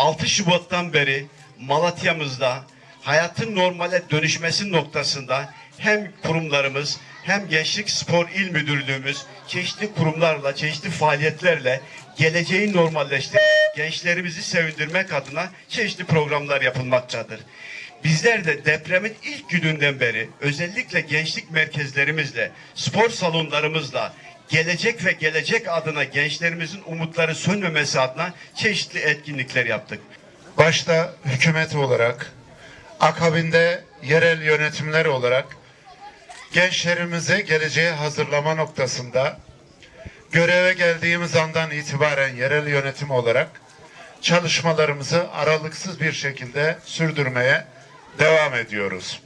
6 Şubat'tan beri Malatya'mızda hayatın normale dönüşmesi noktasında hem kurumlarımız hem Gençlik Spor İl Müdürlüğümüz çeşitli kurumlarla, çeşitli faaliyetlerle geleceği normalleştirmek, gençlerimizi sevindirmek adına çeşitli programlar yapılmaktadır. Bizler de depremin ilk gününden beri özellikle gençlik merkezlerimizle, spor salonlarımızla gelecek ve gelecek adına gençlerimizin umutları sönmemesi adına çeşitli etkinlikler yaptık. başta hükümet olarak, akabinde yerel yönetimler olarak gençlerimize geleceğe hazırlama noktasında göreve geldiğimiz andan itibaren yerel yönetim olarak çalışmalarımızı aralıksız bir şekilde sürdürmeye devam ediyoruz.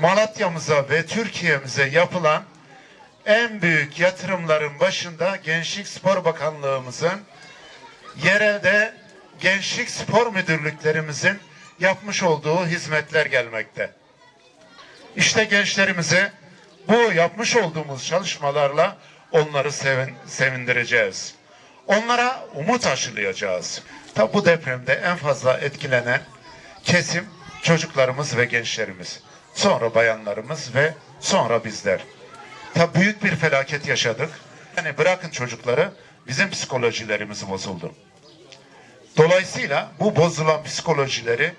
Malatya'mıza ve Türkiye'mize yapılan en büyük yatırımların başında Gençlik Spor Bakanlığımızın yerelde gençlik spor müdürlüklerimizin yapmış olduğu hizmetler gelmekte. İşte gençlerimize bu yapmış olduğumuz çalışmalarla onları sevin, sevindireceğiz. Onlara umut aşılayacağız. Tabi bu depremde en fazla etkilenen kesim çocuklarımız ve gençlerimiz. Sonra bayanlarımız ve sonra bizler. Tabi büyük bir felaket yaşadık. Yani bırakın çocukları bizim psikolojilerimiz bozuldu. Dolayısıyla bu bozulan psikolojileri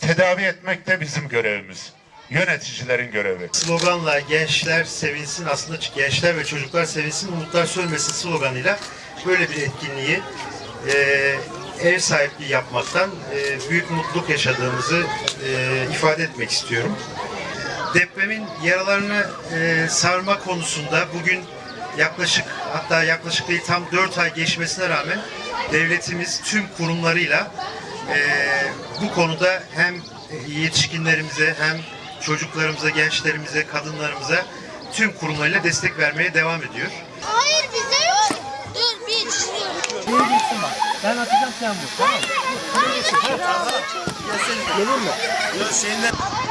tedavi etmek de bizim görevimiz. Yöneticilerin görevi. sloganla gençler sevinsin aslında gençler ve çocuklar sevinsin umutlar sönmesin sloganıyla böyle bir etkinliği e, ev sahipliği yapmaktan e, büyük mutluluk yaşadığımızı e, ifade etmek istiyorum. Depremin yaralarını e, sarma konusunda bugün yaklaşık hatta yaklaşık değil tam 4 ay geçmesine rağmen devletimiz tüm kurumlarıyla e, bu konuda hem yetişkinlerimize hem çocuklarımıza, gençlerimize, kadınlarımıza tüm kurumlarıyla destek vermeye devam ediyor. Hayır bize yok. Dur bir. Şeye geçsin bak. Ben atacağım sen vur. Tamam. Hayır hayır. Gelir mi? Hayır.